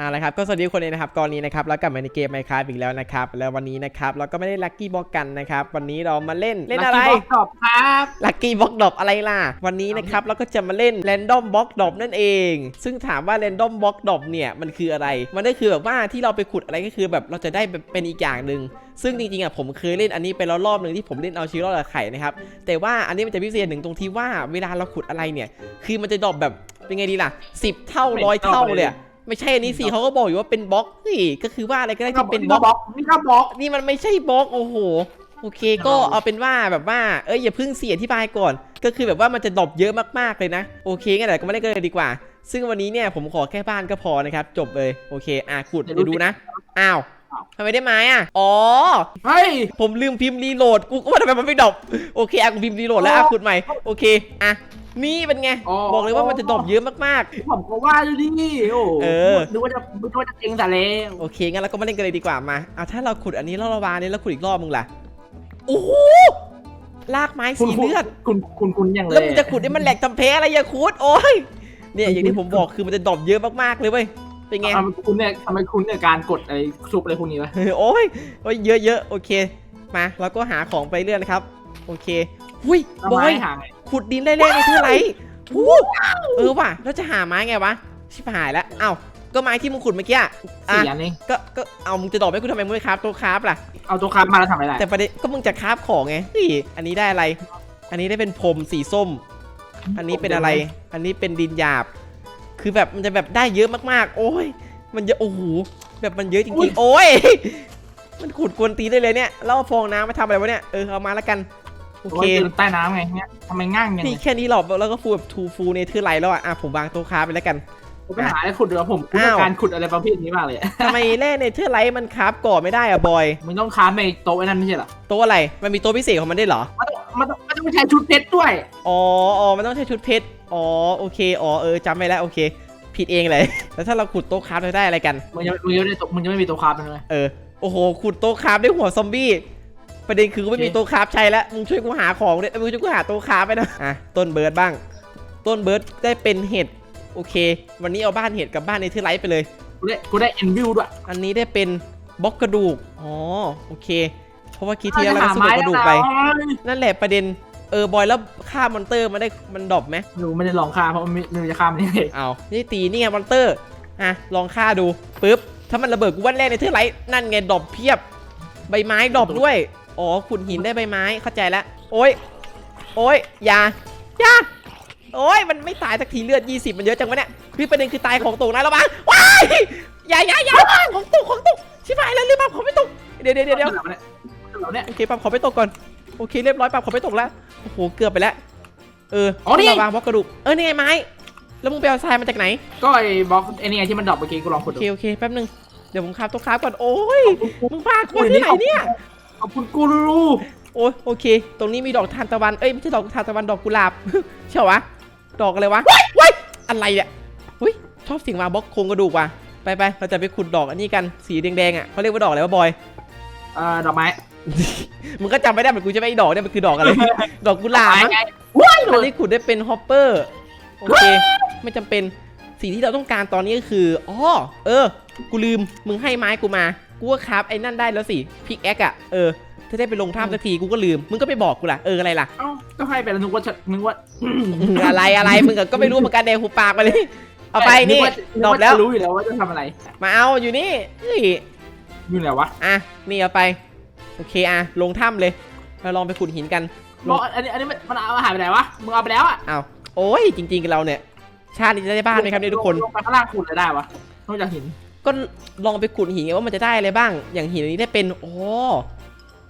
อ่าละครับก็สวัสดีทุกคนเลยนะครับก่อนนี้นะครับแล้วกลับมาในเกมไมค้าอีกแล้วนะครับแล้ววันนี้นะครับเราก็ไม่ได้ลัคกี้บ็อกกันนะครับวันนี้เรามาเล่นเล่นอะไร Lucky Box ตอบครับลัคกี้บ็อกดรอปอะไรล่ะ วันนี้นะครับเราก็จะมาเล่น Random Box Drop นั่นเอง ซึ่งถามว่า Random Box Drop เนี่ยมันคืออะไร มันก็คือแบบว่าที่เราไปขุดอะไรก็คือแบบเราจะได้เป็นอีกอย่างหนึ่งซึ่งจริงๆอะผมเคยเล่นอันนี้ไปแล้วรอบหนึ่งที่ผมเล่นเอาชีวิตรอดกับไข่นะครับแต่ว่าอันนี้มันจะพิเศษหนึ่งตรงที่ว่าเวลาเราขุดอะไรเนี่ย คือมันจะดรอปแบบเป็นไงดีล่ะ 10 เท่าร้อยเท่าเลยอะ ไม่ใช่อันนี้สิเขาก็บอกอยู่ว่าเป็นบล็อกเฮ้ยก็คือว่าอะไรก็ได้ที่เป็นบล็อกบ็อก นี่ก็บล็อก นี่มันไม่ใช่บล็อกโอ้โห โอเค ก็เอาเป็นว่าแบบว่า เอ้ยอย่าเพิ่งเสียอธิบายก่อน ก็คือแบบว่ามันจะดรอปเยอะมากๆเลยนะ โอเคงั้นเดี๋ยวก็ไม่ได้กันเลยดีกว่า ซึ่งวันนี้เนี่ยผมขอแค่บ้านก็พอนะครับ จบเลย โอเค อะขุดเดี๋ยวดูนะ อ้าวทำไมได้ไม้อะ อ๋อ เฮ้ย ผมลืมพิมพ์รีโหลด กูก็ว่าทำไมมันไม่ดรอป โอเค อะกูพิมพ์รีโหลดแล้วอะขุดใหม่ โอเค อะ นี่เป็นไง อ๋อ บอกเลยว่ามันจะดรอปเยอะมาก ผมก็ว่าอยู่ดิโอ้เออ นึกว่าจะนึกว่าจะเองแต่แล้วๆ โอเค งั้นเราก็มาเล่นกันเลยดีกว่ามาเอาถ้าเราขุดอันนี้แล้วเราวางอันนี้แล้วขุดอีกรอบมึงล่ะโอ้โหลากไม้คุณสีเลือด คุณคุณคุณอย่างเลยแล้วมึงจะขุดให้มันแหลกทำเพอะไรอย่าขุดโอ้ยเนี่ยอย่างที่ผมบอกคือมันจะดรอปเยอะมากๆเลยเว้ยเป็นไง ทำไมคุณเนี่ยทำไมคุณเนี่ยการกดอะไรซุปอะไรพวกนี้วะ โอ้ยโอ้ยเยอะเยอะโอเค มาเราก็หาของไปเรื่อยนะครับ โอเค หุยทำบไมอยหาไง ขุดดินได้เลขนี่คืออะไรหูเออว่ะแล้วจะหาไม้ไงวะ ชิบหายแล้วเอ้าก็ไม้ที่มึงขุดเมื่อกี้อะสี่อันนี้ก็ก็เอามึงจะดรอปให้กูทำไมมึงไม่คราฟตัวคราฟล่ะเอาตัวครับมาแล้วทำอะไรได้แต่ประเด็นก็มึงจะคราฟของไงเฮ้ยอันนี้ได้อะไร อันนี้ได้เป็นพรมสีส้ม อันนี้เป็นอะไร อันนี้เป็นดินหยาบ คือแบบมันจะแบบได้เยอะมากๆ โอ้ย มันเยอะโอ้โหแบบมันเยอะจริงๆโอ้ยมันขุดกวนตีนได้เลยเนี่ยแล้วเอาฟองน้ำมาทำอะไรวะเนี่ยเออเอามาแล้วกัน โอโอเคเคใต้น้ำไงเนี่ยทำไมง่างอย่างนี่นี้แค่นี้หรอกแล้วก็ฟูแบบทูฟูเนเธอร์ไลท์แล้วอะอะผมวางโต๊ะค้าไปแล้วกันผมไปหาอะไรขุดเดี๋ยวผมคุณอ้าวการขุดอะไรประเภทนี้มากเลยอะทำไมแร่เนเธอร์ไลท์มันคราฟก่อไม่ได้อะบอยมึงต้องค้าในโต๊ะไอ้นั่นไม่ใช่เหรอโต๊ะอะไรมันมีโต๊ะพิเศษของมันได้วยเหรอมันต้องมันต้องมันต้องใช้ชุดเพชรด้วยอ๋ออ๋อมันต้องใช้ชุดเพชรอ๋อโอเคอ๋อเออจำไม่แล้วโอเค ผิดเองเลยแล้วถ้าเราขุดโต๊ะคราฟจะได้อะไรกันมึงยังมึงยังไม่ได้โต๊ะมึงยังไม่มีโต๊ะค้าเลยเออโอ้โหขุดโต๊ะคราฟได้หัวซอมบี้ ประเด็นคือกูไม่มีโอเคโต๊ะคราฟใช้แล้วมึงช่วยกูหาของด้วยเอ้ยมึงช่วยกูหาโต๊ะคราฟไปนะอะต้นเบิร์ดบ้าง ต้นเบิร์ดได้เป็นเห็ดโอเค วันนี้เอาบ้านเห็ดกับบ้านเนเธอร์ไลท์ไปเลยกูได้กูได้เอ็นวิวด้วยอันนี้ได้เป็นบล็อกกระดูกอ๋อโอเค เพราะว่าคิดที่แล้วเราก็สู้กับกระดูกไป นั่นแหละประเด็นเออบอยแล้วฆ่ามอนเตอร์มันได้มันดรอปไหมหนูไม่ได้ลองฆ่าเพราะมันไม่ไม่รู้จะฆ่ามันยังไงเอานี่ตีนี่ไงมอนเตอร์อะลองฆ่าดูปึ๊บถ้ามันระเบิดกูวันแรกในเทือกไรนั่นไงดรอปเพียบ ใบไม้ดรอปด้วย อ๋อขุดหินได้ใบไม้เข้าใจแล้วโอ้ยโอ้ยอย่าอย่าโอ้ยมันไม่ตายสักทีเลือด 20 มันเยอะจังวะเนี่ยพี่ประเด็นคือตายของตกนะระวังว้ายอย่าอย่าอย่าของตกของตกชิบหายแล้วเรียบปั๊บของไม่ตกเดี๋ยวเดี๋ยวเดี๋ยวเดี๋ยวเราเนี่ยโอเคปั๊บขอไปตกก่อนโอเคเรียบร้อยปั๊บขอไปตกแล้วโอ้โหเกือบไปแล้วเอออ๋อนี่ระวังบล็อกกระดูกเออนี่ไงไม้แล้วมึงไปเอาทรายมาจากไหน ก็ไอ้บล็อกไอ้นี่ไงที่มันดรอปเมื่อกี้กูลองขุโอดดูเคโอเคแป๊บนึงเดี๋ยวผมคราบตัวคราบก่อนโอ้ยมึงพากูมาที่ไหนเนี่ย ขอบคุณกูรูโอ้ยโอเค ตรงนี้มีดอกทานตะวัน เอ้ยไม่ใช่ดอกทานตะวันดอกกุหลาบใช่เหรอวะ ดอกอะไรวะว้ายอะไรเนี่ยอุ้ยชอบเสิ่งมาบล็อกโครงกระดูกว่ะ ไปไปเราจะไปขุดดอกอันนี้กัน สีแดงๆอะเขาเรียกว่าดอกอะไรวะบอย เอ่อดอกไม้มึงก็จำไม่ได้เหมือนกูจะไม่ไอ้ดอกเนี่ยมันคือดอกอะไร ดอกกุหลาบมั้งไงว้ายอันนี้ขุดได้เป็นฮอปเปอร์ โอเค ไม่จำเป็น สิ่งที่เราต้องการตอนนี้ก็คืออ๋อเออ กูลืมมึงให้ไม้กูมากูก็คราฟไอ้นั่นได้แล้วสิพิกแอคอะเออถ้าได้ไปลงถ้ำสักทีกูก็ลืมมึงก็ไปบอกกูล่ะเอออะไรล่ะเอ้าก็ให้ไปแล้วนึกว่าจะนึกว่าอะไรอะไรมึงก็ไม่รู้เหมือนกันเดหูปากไปเลยเอาไปนี่ดอกแล้วรู้อยู่แล้วว่าจะทำอะไร มาเอาอยู่นี่เฮ้ยอยู่ไหนวะอะนี่เอาไปโอเคอะลงถ้ำเลยเราลองไปขุดหินกันบอกอันนี้อันนี้มันเอาอาหารไปไหนวะมึงเอาไปแล้วอะเอาโอ้ยจริงๆเราเนี่ย ชาตินี้จะได้บ้านไหมครับเนี่ยทุกคน ลงไปข้างล่างขุดเลยได้วะนอกจากหินก็ลองไปขุดหินไงว่ามันจะได้อะไรบ้าง อย่างหินอันนี้ได้เป็นโอ้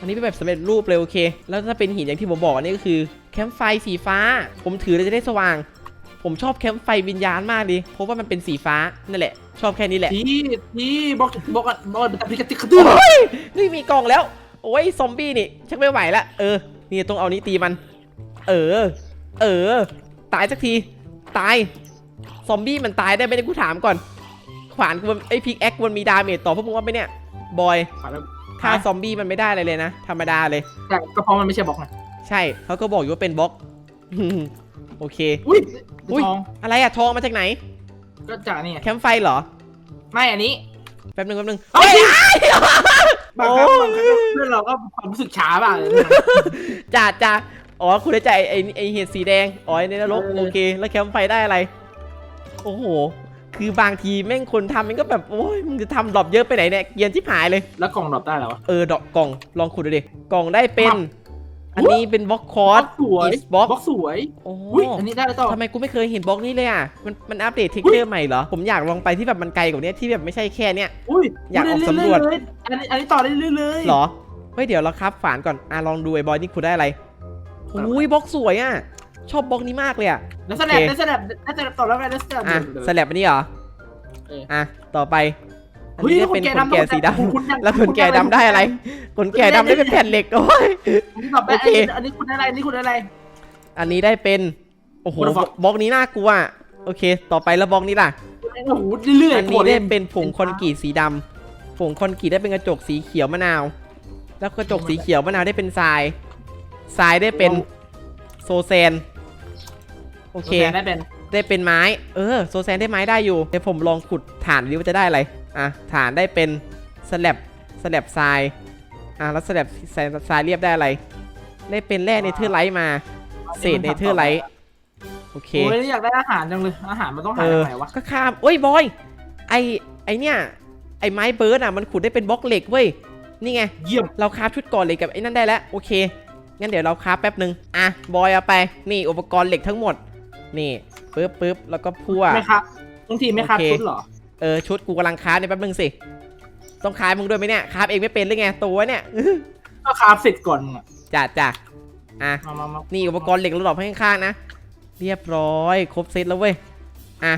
อันนี้เป็นแบบสำเร็จรูปเลยโอเค แล้วถ้าเป็นหินอย่างที่ผมบอกอันนี้ก็คือแคมป์ไฟสีฟ้า ผมถือแล้วจะได้สว่าง ผมชอบแคมป์ไฟวิญญาณมากดิเพราะว่ามันเป็นสีฟ้านั่นแหละ ชอบแค่นี้แหละ ทีทีบอกบอกกันบอกกันเป็นตะพิกติกระตือโอ้ยนี่มีกล่องแล้ว โอ้ยซอมบี้นี่ชักไม่ไหวละ เออ นี่ต้องเอานี้ตีมัน เออ เออ ตายสักที ตาย ซอมบี้มันตายได้ไหมเนี่ได้กูถามก่อน ขวานกูมันไอพิกแอคมันมีดาเมจต่อพวกมึงว่าไหมเนี่ยบอยฆ่าซอมบี้มันไม่ได้อะไรเลยนะ ธรรมดาเลย แต่ก็เพราะมันไม่ใช่บอกไงใช่เขาก็บอกอยู่ว่าเป็นบล็อก โอเค อุ้ยอุ้ยทองอะไรอะทองมาจากไหน ก็จากนี่ไงแคมป์ไฟเหรอ ไม่อันนี้แป๊บนึงแป๊บนึงเอาเฮ้ยสิบางครั้งโอ้บางครั้งเพื่อนเราก็ความรู้สึกช้าบ้างเลยจ่าจ่าอ๋อคุณได้ใจไอ้ไอ้เห็ดสีแดง อ๋อไอ้ในนรกเออโอเค แล้วแคมป์ไฟได้อะไร โอ้โห คือบางทีแม่งคนทำมันก็แบบ โอ้ยมึงจะทำดรอปเยอะไปไหนเนี่ย เกรียนที่หายเลย แล้วกล่องดรอปได้แล้ววะ เออดอกกล่อง ลองขุดดูดิ กล่องได้เป็นมาอันนี้เป็นบล็อกคอร์สสวย Is box บล็อกสวยโอ้อุ้ยอันนี้ได้แล้วต่อทำไมกูไม่เคยเห็นบล็อกนี้เลยอะ มันมันอัปเดตเทคเจอร์ใหม่เหรอ ผมอยากลองไปที่แบบมันไกลกว่านี้ที่แบบไม่ใช่แค่เนี้ยอุ้ยอยากออกสำรวจเรื่อยๆเลยอันนี้อันนี้ต่อได้เรื่อยๆเลยเหรอ เฮ้ยเดี๋ยวเราครับฝานก่อน อะลองดูไอ้บอยนี่ขุดได้อะไรอุ้ยบล็อกสวยอะ ชอบบล็อกนี้มากเลยอะแล้วสแลบโอเคแล้วสแลบแล้วสแลบต่อแล้วไงแล้วสแลบอะสลับอันนี้เหรอเอออะต่อไปอันเฮ้ยนี้แล้วได้คเป็นนแก่ขนแก่สีดคุณยังำแล้วขนแก่ดำได้อะไรขนแก่ดำได้เป็นแผ่นเหล็กโอ้ยคุณตอบได้โอเคอันนี้คุณได้อะไรอันนี้คุณได้อะไร อันนี้ได้เป็นโอ้โห What the fuck บล็อกนี้น่ากลัวอะโอเค ต่อไปแล้วบล็อกนี้ล่ะโอ้โหเรื่อยๆอันนี้โคตรได้เล่นเป็นผงคอนกรีตสีดำผงคอนกรีตได้เป็นกระจกสีเขียวมะนาว แล้วกระจกสีเขียวมะนาวได้เป็นทรายทรายได้เป็นโซแซน โอเคโอเคได้เป็นได้เป็นไม้ เออ โซแซนได้ไม้ได้อยู่ เดี๋ยวผมลองขุดฐานดูว่าจะได้อะไร อะ ฐานได้เป็นสแลบสแลบทราย อะ แล้วสแลบทรายทรายเรียบได้อะไร ได้เป็นแร่เนเธอร์ไลท์มา เศษเนเธอร์ไลท์ โอเค โอ้ยอยากได้อาหารจังเลย อาหารมันต้องหาเออ จากไหนวะ ก็ข้ามเอ้ย บอย ไอไอเนี่ย ไอไม้เบิร์ดอะ มันขุดได้เป็นบล็อกเหล็กเว้ย นี่ไง เยี่ยม เราคราฟชุดก่อนเหล็กกับไอ้นั่นได้แล้ว โอเค งั้นเดี๋ยวเราคราฟแป๊บหนึ่งอะ บอยเอาไป นี่อุปกรณ์เหล็กทั้งหมด นี่ปึ๊บปึ๊บแล้วก็พั่วไม่ครับบางทีไม่ครับโอเคชุดเหรอ เออชุดกูกำลังคราฟเนี่ยแป๊บนึงสิ ต้องคราฟมึงด้วยไหมเนี่ยคราฟเองไม่เป็นหรือไงตัวเนี่ยก็คราฟเสร็จก่อนมึงอะจ้าจ้าอะมามามานี่อุปกรณ์เหล็กระดับข้างๆนะ เรียบร้อยครบเซตแล้วเว้ย อะ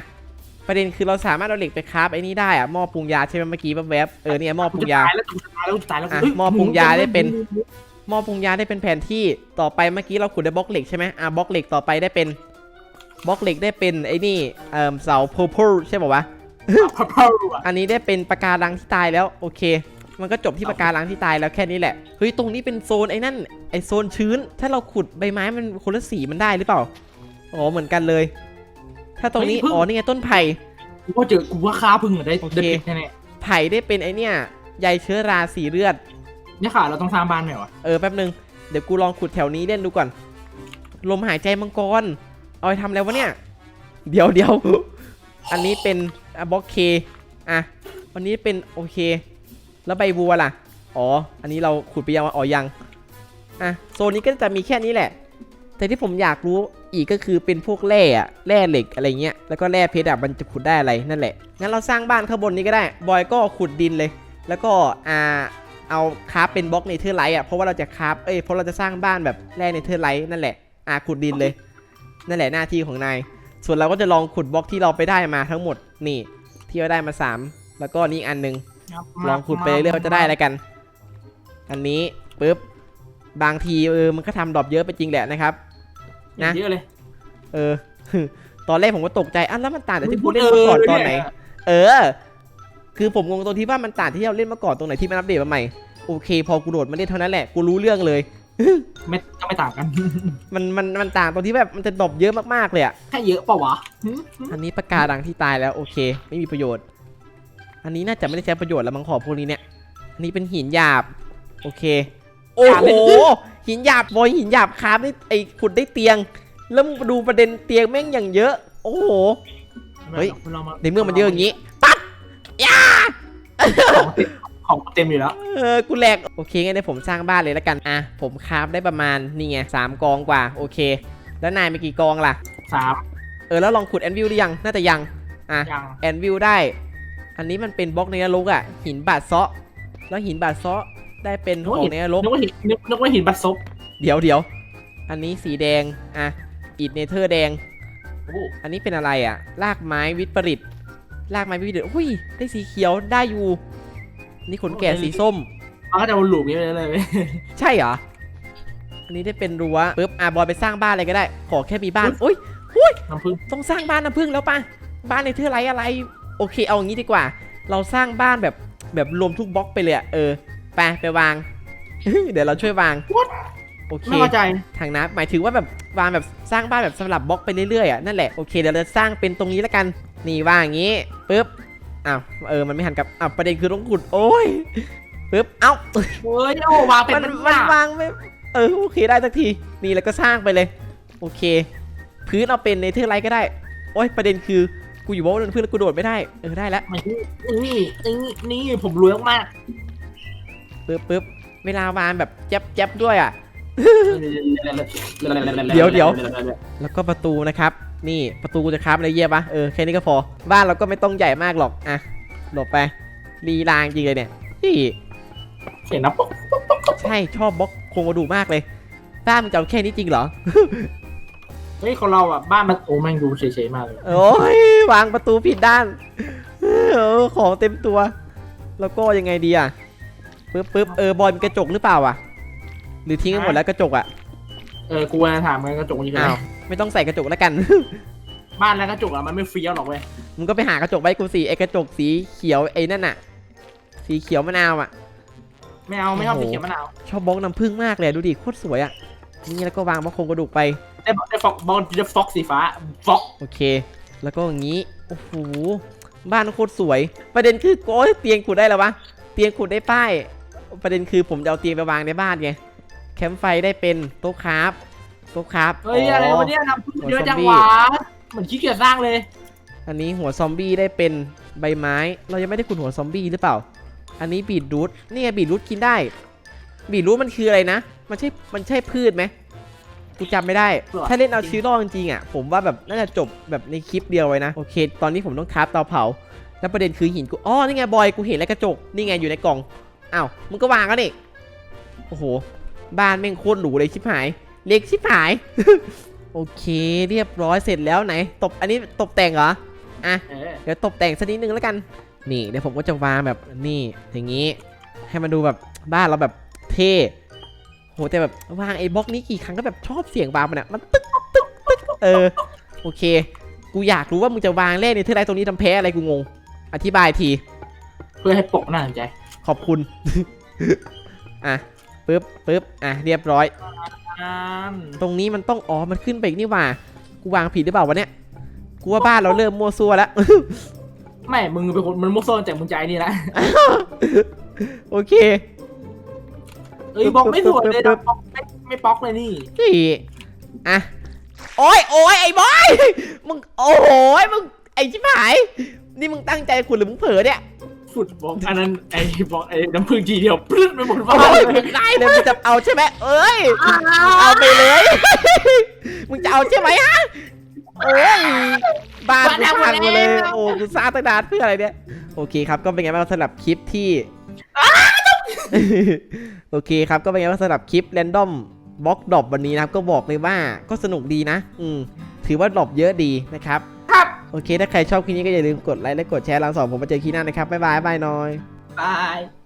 ประเด็นคือเราสามารถเอาเหล็กไปคราฟไอ้นี่ได้อะหม้อปรุงยาใช่ไหมเมื่อกี้แวบๆเออเนี่ยหม้อปรุงยากูจะตายแล้วกูจะตายแล้วกูจะตายแล้วอะเฮ้ยหม้อปรุงยาได้เป็นหมูหม้อปรุงยาได้เป็นแผนที่ต่อไปเมื่อกี้เราขุดได้บล็อกเหล็กใช่ไหมอะบล็อกเหล็กต่อไปได้เป็น บล็อกเหล็กได้เป็นไอ้นี่เอ่อเสา purple ใช่ป่าวะ พับเพิลอะอันนี้ได้เป็นปะการังที่ตายแล้วโอเค มันก็จบที่ปะการังที่ตายแล้วแค่นี้แหละเฮ้ยตรงนี้เป็นโซนไอ้นั่นไอโซนชื้น ถ้าเราขุดใบไม้มันคนละสีมันได้หรือเปล่าอ๋อเหมือนกันเลย ถ้าตรงนี้อ๋อนี่ไงต้นไผ่ กูว่าเจอกูว่าค้าพึ่งอะได้โอเค ได้ปิดแน่ไผ่ได้เป็นไอเนี่ยใยเชื้อราสีเลือด ๆเนี่ยค่ะ เราต้องสร้างบ้านไหมวะเออแป๊บนึง เดี๋ยวกูลองขุดแถวนี้เล่นดูก่อน ลมหายใจมังกร เอาไปทำแล้ววะเนี่ย เดี๋ยวเดี๋ยวอันนี้เป็นบล็อกเคอะอันนี้เป็นโอเค แล้วใบบัวล่ะ อ๋อ อันนี้เราขุดไปยังวะอ๋อยัง อะโซนนี้ก็จะมีแค่นี้แหละ แต่ที่ผมอยากรู้อีกก็คือเป็นพวกแร่อะแร่เหล็กอะไรเงี้ย แล้วก็แร่เพชรอะมันจะขุดได้อะไรนั่นแหละ งั้นเราสร้างบ้านข้างบนนี้ก็ได้ บอยก็ขุดดินเลย แล้วก็อ่าเอาคราฟเป็นบล็อกเนเธอร์ไลท์อะ เพราะว่าเราจะคราฟ เอ้ย เพราะเราจะสร้างบ้านแบบแร่เนเธอร์ไลท์นั่นแหละ อ่าขุดดินเลย นั่นแหละหน้าที่ของนาย ส่วนเราก็จะลองขุดบล็อกที่เราไปได้มาทั้งหมดนี่ที่เราได้มา 3 แล้วก็นี่อีกอันหนึงลองขุดไปเรื่อยๆว่าจะได้อะไรกัน อันนี้ปึ๊บบางทีเออมันก็ทำดรอปเยอะไปจริงแหละนะครับ นะเยอะเลยเออ ตอนแรกผมก็ตกใจอะแล้วมันต่างจากที่ผมเล่นมาก่อนตอนไหน เออ คือผมงงตรงที่ว่ามันต่างที่เราเล่นมาก่อนตรงไหนที่มันอัปเดตมาใหม่โอเค พอกูโดดมาเล่นเท่านั้นแหละกูรู้เรื่องเลย ไม่ก็ไม่ต่างกัน มันมันมันต่างตรงที่แบบมันจะดรอปเยอะมากๆเลยอะแค่เยอะเปล่าวะหึอันนี้ปากการังที่ตายแล้วโอเค ไม่มีประโยชน์ อันนี้น่าจะไม่ได้ใช้ประโยชน์แล้วมังขอบพวกนี้เนี่ยอันนี้เป็นหินหยาบ โอเค โอ้โหหินหยาบบอยหินหยาบคราฟได้ไอขุดได้เตียงแล้วมึงดูประเด็นเตียงแม่งอย่างเยอะ โอ้โห เฮ้ยราาในเมื่อมันเยอะอย่างนี้ ตัดยา ของเต็ม ของเต็มอยู่แล้ว เออ กูแหลก โอเคงั้นเดี๋ยวผมสร้างบ้านเลยแล้วกัน อะ ผมคราฟได้ประมาณนี่ไงสามกองกว่า โอเค แล้วนายมีกี่กองล่ะ สาม เออ แล้วลองขุดแอนวิลหรือยัง น่าจะยัง อะอย่างแอนวิลได้ อันนี้มันเป็นบล็อกในนรกอะหินบาดเซาะ แล้วหินบาดเซาะได้เป็นของในนรก นึกว่าหินนึกนึกว่าหินบัตซบเดี๋ยวเดี๋ยว อันนี้สีแดง อะ อิดเนเธอร์แดง โอ้อันนี้เป็นอะไรอะรากไม้วิปริต รากไม้วิปริตอุ้ย ได้สีเขียว ได้อยู่ นี่ขนแก่สีส้มมันก็จะวนลูปอย่างนี้เลยเลยใช่เหรออันนี้ได้เป็นรั้วปึ๊บอะบอยไปสร้างบ้านอะไรก็ได้ ขอแค่มีบ้านอุ้ยน้ำผึ้งต้องสร้างบ้านน้ำพึ่งแล้วป่ะบ้านในเทอร์ไรอะไร โอเคเอาอย่างนี้ดีกว่า เราสร้างบ้านแบบแบบรวมทุกบล็อกไปเลยอะเออไปไปวางเดี๋ยวเราช่วยวางโอเคไม่เข้าใจทางน้ำหมายถึงว่าแบบวางแบบสร้างบ้านแบบสลับบล็อกไปเรื่อยๆอะนั่นแหละโอเคเดี๋ยวเราสร้างเป็นตรงนี้แล้วกันนี่วางอย่างนี้ปึ๊บ อ้าวเออมันไม่หันกลับอ้าวประเด็นคือต้องขุดโอ้ยปึ๊บเอ้าเฮ้ยโอ้วางเป็นมันมันมันวางวางไม่เออโอเคได้สักทีนี่แล้วก็สร้างไปเลย โอเค พื้นเอาเป็นเนเธอร์ไลท์ก็ได้ โอ้ยประเด็นคือกูอยู่บนพื้นแล้วกูโดดไม่ได้เออได้แล้วมันนี่นี่นี่ผมรวยมากปึ๊บปึ๊บเวลาวางแบบแจ๊บแจ๊บด้วยอะๆเดี๋ยวเดี๋ยวแล้วก็ประตูนะครับ นี่ประตูจะครับอะไรเยี่ยปะเออแค่นี้ก็พอบ้านเราก็ไม่ต้องใหญ่มากหรอกอะหลบไปรีลางจริงเลยเนี่ยนี่เห็นนะปุ๊บใช่ชอบบล็อกโครงกระดูกมากเลยบ้านมึงจะเอาแค่นี้จริงเหรอเฮ้ยของเราอะบ้านมันโอ้แม่งดูเฉยๆมากเลยโอ้ยวางประตูผิดด้านเออของเต็มตัว แล้วก็ยังไงดีอะปึ๊บปึ๊บเออบอลมีกระจกหรือเปล่าอะ หรือทิ้งกันหมดแล้วกระจกอะเออกูจะถามมันกระจกนี่คืออ้าอะไรว ไม่ต้องใส่กระจกแล้วกัน บ้านแล้วกระจกอะมันไม่เฟี้ยวหรอกเว้ยมึงก็ไปหากระจกไว้กูสิไอ้กระจกสีเขียวไอ้นั่นน่ะสีเขียวมะนาวอะไม่เอาไม่ชอบโอ้สีโหเขียวมะนาวชอบบล็อกน้ำผึ้งมากเลยดูดิโคตรสวยอะนี่แล้วก็วางบล็อกโครงกระดูกไปได้ได้ฟอกบอลจะฟอกสีฟ้าฟอกโอเค แล้วก็อย่างนี้โอ้โหบ้านโคตรสวย ประเด็นคือโอ้ยเตียงขุดได้แล้ววะเตียงขุดได้ป้าย ประเด็นคือผมจะเอาเตียงไปวางในบ้านไงแคมป์ไฟได้เป็นโต๊ะคราฟ โต๊ะคราฟเฮ้ยอะไรวะเนี่ยน้ำพึ่งเยอะจังหวะเหมือนขี้เกียจสร้างเลย อันนี้หัวซอมบี้ได้เป็นใบไม้ เรายังไม่ได้ขุดหัวซอมบี้หรือเปล่า อันนี้บีทรูทนี่ไงบีทรูทกินได้ บีทรูทมันคืออะไรนะ มันใช่มันใช่พืชไหมกูจำไม่ได้ ถ้าเล่นเอาชีวิตรอดจริงๆอะ ผมว่าแบบน่าจะจบแบบในคลิปเดียวไว้นะ โอเค ตอนนี้ผมต้องคราฟเตาเผา แล้วประเด็นคือหินกู อ๋อ นี่ไงบอย กูเห็นแล้วกระจก นี่ไงอยู่ในกล่อง อ้าว มึงก็วางแล้วนี่ โอ้โห บ้านแม่งโคตรหรูเลยชิบหาย เล็กชิบหาย โอเค เรียบร้อยเสร็จแล้วไหน ตบอันนี้ตบแต่งเหรอ อะเออเดี๋ยวตกแต่งสักนิดนึงแล้วกัน นี่เดี๋ยวผมก็จะวางแบบนี่อย่างนี้ ให้มันดูแบบบ้านเราแบบเท่โหแต่แบบวางไอ้บล็อกนี้กี่ครั้งก็แบบชอบเสียงวางมันอะมันตึ๊กตึ๊กตึ๊กเออโอเค กูอยากรู้ว่ามึงจะวางเลขในเท่าไรตรงนี้ทำแพ้อะไรกูงง อธิบายที เพื่อให้ปกน่าสนใจ ขอบคุณ อะปึ๊บปึ๊บอะเรียบร้อย อ่านตรงนี้มันต้องอ๋อมันขึ้นไปอีกนี่หว่า กูวางผิดหรือเปล่าวะเนี่ย กูว่าบ้านเราเริ่มมั่วซั่วแล้ว ไม่มึงเป็นคนมันมุกโซนจากมึงใจนี่แหละโอเค เอ้ยบล็อกไม่สวยเลยนะบล็อกไม่ไม่บล็อกเลยนี่นี่อะ โอ้ยโอ้ยไอ้บอย มึง โอ้โหยมึง ไอ้ชิบหาย นี่มึงตั้งใจขุดหรือมึงเผลอเนี่ย ฟุตบล็อกอันนั้นไอ้บล็อกไอ้น้ำพึ่งทีเดียวปลื้ดไปหมดบ้าโอ้นยเลมึยงได้เลยมึงจะเอาใช่ไหมเอ้ยเอาไปเลย มึงจะเอาใช่ไหมฮะโอ้ยบ้านกูพังหมดเลยโอ้กูสร้างตั้งนานเพื่ออะไรเนี่ยโอเคครับก็เป็นไงบ้างสำหรับคลิปที่โอเคครับก็เป็นไงบ้างสำหรับคลิป Random บล็อกดรอปวันนี้นะครับก็บอกเลยว่าก็สนุกดีนะ อืมถือว่าดรอปเยอะดีนะครับครับ โอเค ถ้าใครชอบคลิปนี้ก็อย่าลืมกดไลค์และกดแชร์รังสองผมมาเจอคลิปหน้านะครับบ๊ายบายบายน้อย บาย